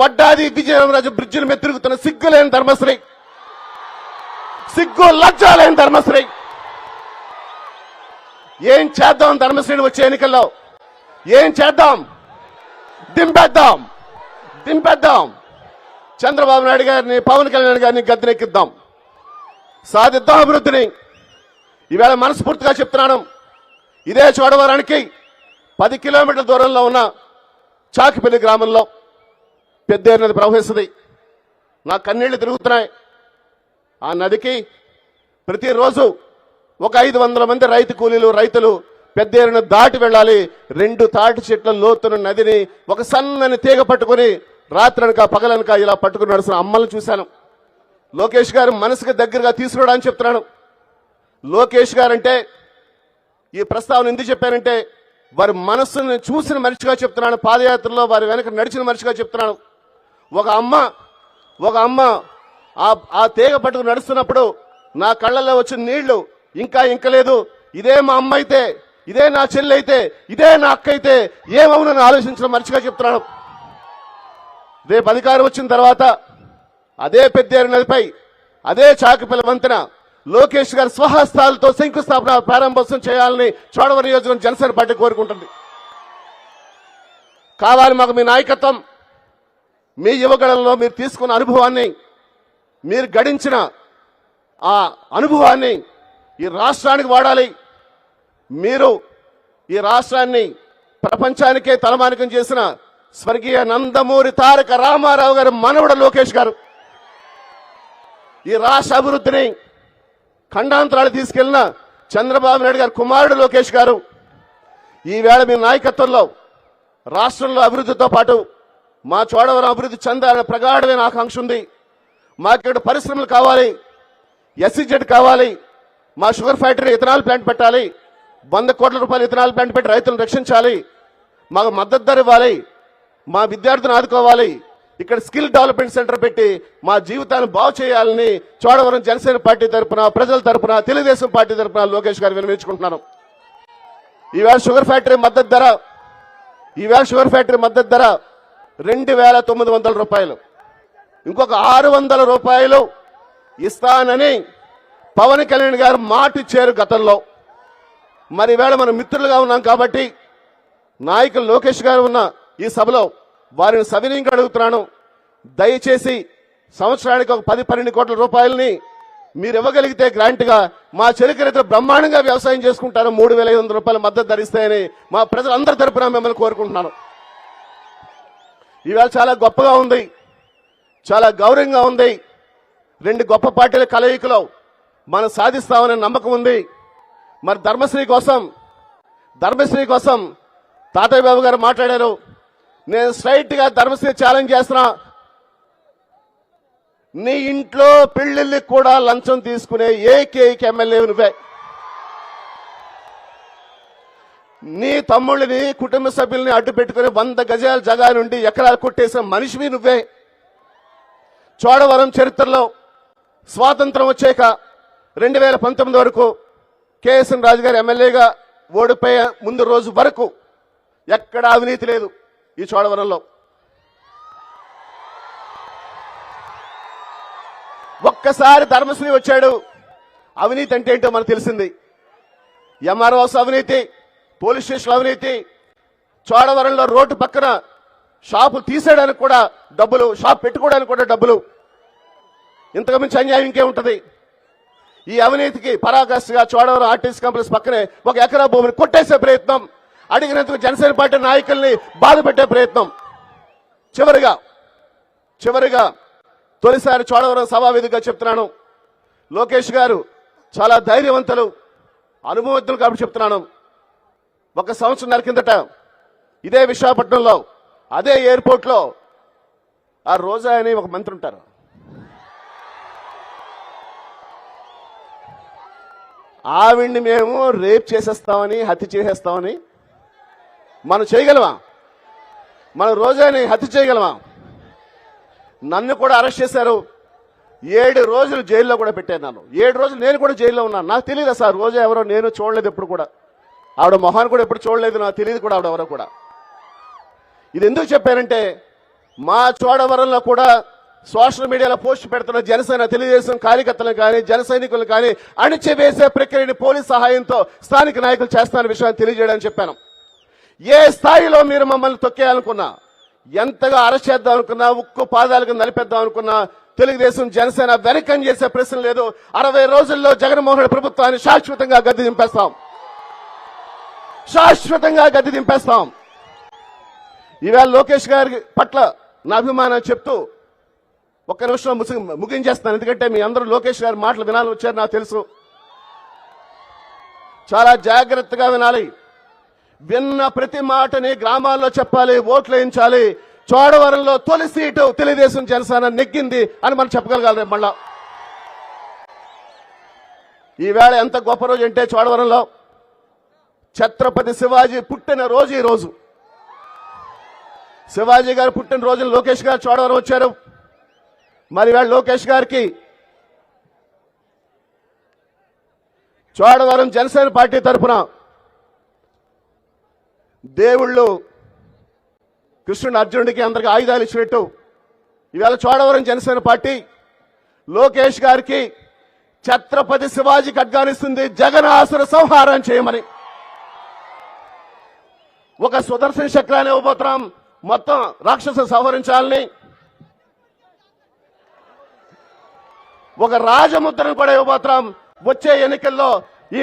వడ్డాది విజయరామరాజు బ్రిడ్జిల మీద తిరుగుతున్న సిగ్గులేని ధర్మశ్రీ. సిగ్గు లజ్జాలేని ధర్మశ్రీ. ఏం చేద్దాం ధర్మశ్రీని వచ్చే ఎన్నికల్లో? ఏం చేద్దాం? దింపేద్దాం. దింపేద్దాం. చంద్రబాబు నాయుడు గారిని పవన్ కళ్యాణ్ గారిని గద్దెనెక్కిద్దాం. సాధిద్దాం అభివృద్ధిని. ఈవేళ మనస్ఫూర్తిగా చెప్తున్నాను. ఇదే చోడవరానికి పది కిలోమీటర్ల దూరంలో ఉన్న చాకిపల్లి గ్రామంలో పెద్దేరు నది ప్రవహిస్తుంది. నా కన్నీళ్ళు తిరుగుతున్నాయి. ఆ నదికి ప్రతిరోజు ఒక ఐదు వందల మంది రైతు కూలీలు రైతులు పెద్దేరును దాటి వెళ్ళాలి. రెండు తాటి చెట్ల లోతున్న నదిని ఒక సన్నని తీగ పట్టుకుని రాత్రనక పగలనక ఇలా పట్టుకుని నడుస్తున్న అమ్మలను చూశాను. లోకేష్ గారు మనసుకు దగ్గరగా తీసుకురావడానికి చెప్తున్నాను. లోకేష్ గారంటే ఈ ప్రస్తావన ఎందుకు చెప్పారంటే వారి మనస్సును చూసిన మనిషిగా చెప్తున్నాను. పాదయాత్రలో వారి వెనక నడిచిన మనిషిగా చెప్తున్నాను. ఒక అమ్మ ఒక అమ్మ ఆ ఆ తీగ పట్టుకు నడుస్తున్నప్పుడు నా కళ్ళల్లో వచ్చిన నీళ్ళు ఇంకా ఇంకలేదు ఇదే మా అమ్మ అయితే ఇదే నా చెల్లి అయితే ఇదే నా అక్క అయితే ఏమవునని ఆలోచించడం మర్చిగా చెప్తున్నాను. రేపు అధికారం వచ్చిన తర్వాత అదే పెద్దేరు నదిపై అదే చాకిపల్లి వంతెన లోకేష్ గారి స్వహస్తాలతో శంకుస్థాపన ప్రారంభోత్సవం చేయాలని చోడవరి నియోజకవర్గం జనసేన పార్టీ కోరుకుంటుంది. కావాలి మాకు మీ నాయకత్వం. మీ యువగడంలో మీరు తీసుకున్న అనుభవాన్ని మీరు గడించిన ఆ అనుభవాన్ని ఈ రాష్ట్రానికి వాడాలి. మీరు ఈ రాష్ట్రాన్ని ప్రపంచానికే తలమానికం చేసిన స్వర్గీయ నందమూరి తారక రామారావు గారు మనవడ లోకేష్ గారు. ఈ రాష్ట్ర అభివృద్ధిని ఖండాంతరాలు తీసుకెళ్ళిన చంద్రబాబు నాయుడు గారు కుమారుడు లోకేష్ గారు. ఈవేళ మీ నాయకత్వంలో రాష్ట్రంలో అభివృద్ధితో పాటు మా చోడవరం అభివృద్ధి చెందాలనే ప్రగాఢమైన ఆకాంక్ష ఉంది. మాకు ఇక్కడ పరిశ్రమలు కావాలి ఎస్సీజెడ్ కావాలి మా షుగర్ ఫ్యాక్టరీ ఇథనాల్ ప్లాంట్ పెట్టాలి వంద కోట్ల రూపాయలు ఇథనాల్ ప్లాంట్ పెట్టి రైతులను రక్షించాలి మాకు మద్దతు ధర ఇవ్వాలి మా విద్యార్థులను ఆదుకోవాలి ఇక్కడ స్కిల్ డెవలప్మెంట్ సెంటర్ పెట్టి మా జీవితాన్ని బాగు చేయాలని చోడవరం జనసేన పార్టీ తరపున ప్రజల తరపున తెలుగుదేశం పార్టీ తరపున లోకేష్ గారు వినియోగించుకుంటున్నాను ఈవేళ షుగర్ ఫ్యాక్టరీ మద్దతు ధర ఈవేళ షుగర్ ఫ్యాక్టరీ మద్దతు ధర రెండు వేల తొమ్మిది వందల రూపాయలు. ఇంకొక ఆరు వందల రూపాయలు ఇస్తానని పవన్ కళ్యాణ్ గారు మాట ఇచ్చారు గతంలో. మరి వేళ మనం మిత్రులుగా ఉన్నాం కాబట్టి నాయకులు లోకేష్ గారు ఉన్న ఈ సభలో వారిని సవినీయంగా అడుగుతున్నాను. దయచేసి సంవత్సరానికి ఒక పది పన్నెండు కోట్ల రూపాయలని మీరు ఇవ్వగలిగితే గ్రాంట్గా మా చెరుకు రైతులు బ్రహ్మాండంగా వ్యవసాయం చేసుకుంటారు. మూడు వేల ఐదు వందల రూపాయల మద్దతు ధరిస్తాయని మా ప్రజలందరి తరపున మిమ్మల్ని కోరుకుంటున్నాను. ఈవేళ చాలా గొప్పగా ఉంది. చాలా గౌరవంగా ఉంది. రెండు గొప్ప పార్టీల కలయికలో మనం సాధిస్తామనే నమ్మకం ఉంది. మరి ధర్మశ్రీ కోసం ధర్మశ్రీ కోసం తాతయ్య బాబు గారు మాట్లాడారు. నేను స్ట్రైట్గా ధర్మశ్రీ ఛాలెంజ్ చేస్తున్నా. నీ ఇంట్లో పెళ్ళిళ్ళకి కూడా లంచం తీసుకునే ఏకైక ఎమ్మెల్యే నువ్వే. నీ తమ్ముళ్ళని కుటుంబ సభ్యుల్ని అడ్డు పెట్టుకుని వంద గజాల జగా నుండి ఎకరాలు కొట్టేసిన మనిషివి నువ్వే. చోడవరం చరిత్రలో స్వాతంత్రం వచ్చాక రెండు వేల పంతొమ్మిది వరకు కేఎస్ఎన్ రాజు గారు ఎమ్మెల్యేగా ఓడిపోయే ముందు రోజు వరకు ఎక్కడ అవినీతి లేదు ఈ చోడవరంలో. ఒక్కసారి ధర్మశ్రీ వచ్చాడు. అవినీతి అంటే ఏంటో మనకు తెలిసింది. ఎంఆర్ఓస్ అవినీతి పోలీస్ స్టేషన్ అవినీతి. చోడవరంలో రోడ్డు పక్కన షాపు తీసేయడానికి కూడా డబ్బులు షాప్ పెట్టుకోవడానికి కూడా డబ్బులు. ఇంతకు మించి అన్యాయం ఇంకేముంటుంది? ఈ అవినీతికి పరాకాష్గా చోడవరం ఆర్టీసీ కాంప్లెక్స్ పక్కనే ఒక ఎకరా భూమిని కొట్టేసే ప్రయత్నం. అడిగినందుకు జనసేన పార్టీ నాయకుల్ని బాధ పెట్టే ప్రయత్నం. చివరిగా చివరిగా తొలిసారి చోడవరం సభావేదిగా చెప్తున్నాను. లోకేష్ గారు చాలా ధైర్యవంతులు అనుభవజ్ఞులు కాబట్టి చెప్తున్నాను. ఒక సంవత్సరంన్నర కిందట ఇదే విశాఖపట్నంలో అదే ఎయిర్పోర్ట్లో. ఆ రోజా అని ఒక మంత్రి ఉంటారు. ఆవిడ్ని మేము రేప్ చేసేస్తామని హత్య చేసేస్తామని మనం చేయగలమా? మనం రోజాని హత్య చేయగలమా? నన్ను కూడా అరెస్ట్ చేశారు. ఏడు రోజులు జైల్లో కూడా పెట్టాను నన్ను. ఏడు రోజులు నేను కూడా జైల్లో ఉన్నాను. నాకు తెలియదు సార్ రోజా ఎవరో నేను చూడలేదు ఎప్పుడు కూడా. ఆవిడ మొహాన్ని కూడా ఎప్పుడు చూడలేదు నాకు తెలియదు కూడా ఆవిడ ఎవరో కూడా. ఇది ఎందుకు చెప్పానంటే మా చోడవరంలో కూడా సోషల్ మీడియాలో పోస్ట్ పెడుతున్న జనసేన తెలుగుదేశం కార్యకర్తలు కానీ జన సైనికులు కానీ అణిచివేసే ప్రక్రియని పోలీస్ సహాయంతో స్థానిక నాయకులు చేస్తున్న విషయాన్ని తెలియజేయడానికి చెప్పాను. ఏ స్థాయిలో మీరు మమ్మల్ని తొక్కేయాలనుకున్నా ఎంతగా అరెస్ట్ చేద్దాం అనుకున్నా ఉక్కు పాదాలకు నలిపేద్దాం అనుకున్నా తెలుగుదేశం జనసేన వెనకం చేసే ప్రశ్న లేదు. అరవై రోజుల్లో జగన్మోహన్ ప్రభుత్వాన్ని శాశ్వతంగా గద్దె దింపేస్తాం. శాశ్వతంగా గతి దింపేస్తాం. ఈవేళ లోకేష్ గారి పట్ల నా అభిమానం చెప్తూ ఒక్క నిమిషంలో ముసి ముగించేస్తాను. ఎందుకంటే మీ అందరూ లోకేష్ గారి మాటలు వినాలని వచ్చారు నాకు తెలుసు. చాలా జాగ్రత్తగా వినాలి. విన్న ప్రతి మాటని గ్రామాల్లో చెప్పాలి ఓట్లు వేయించాలి చోడవరంలో తొలి సీటు తెలుగుదేశం జనసేన నెగ్గింది అని మనం చెప్పగలగాలి మళ్ళా. ఈవేళ ఎంత గొప్ప రోజు అంటే చోడవరంలో. ఛత్రపతి శివాజీ పుట్టిన రోజు ఈ రోజు. శివాజీ గారు పుట్టిన రోజున లోకేష్ గారు చోడవరం వచ్చారు. మరి వాళ్ళు లోకేష్ గారికి చోడవరం జనసేన పార్టీ తరఫున దేవుళ్ళు కృష్ణుడు అర్జునుడికి అందరికి ఆయుధాలు ఇచ్చినట్టు ఈవేళ చోడవరం జనసేన పార్టీ లోకేష్ గారికి ఛత్రపతి శివాజీకి అడ్గానిస్తుంది ఆసుర సంహారం చేయమని. ఒక సుదర్శన చక్రాన్ని ఇవ్వబోతున్నాం మొత్తం రాక్షసు సంహరించాలని ఒక రాజముద్రను కూడా ఇవ్వబోతున్నాం వచ్చే ఎన్నికల్లో ఈ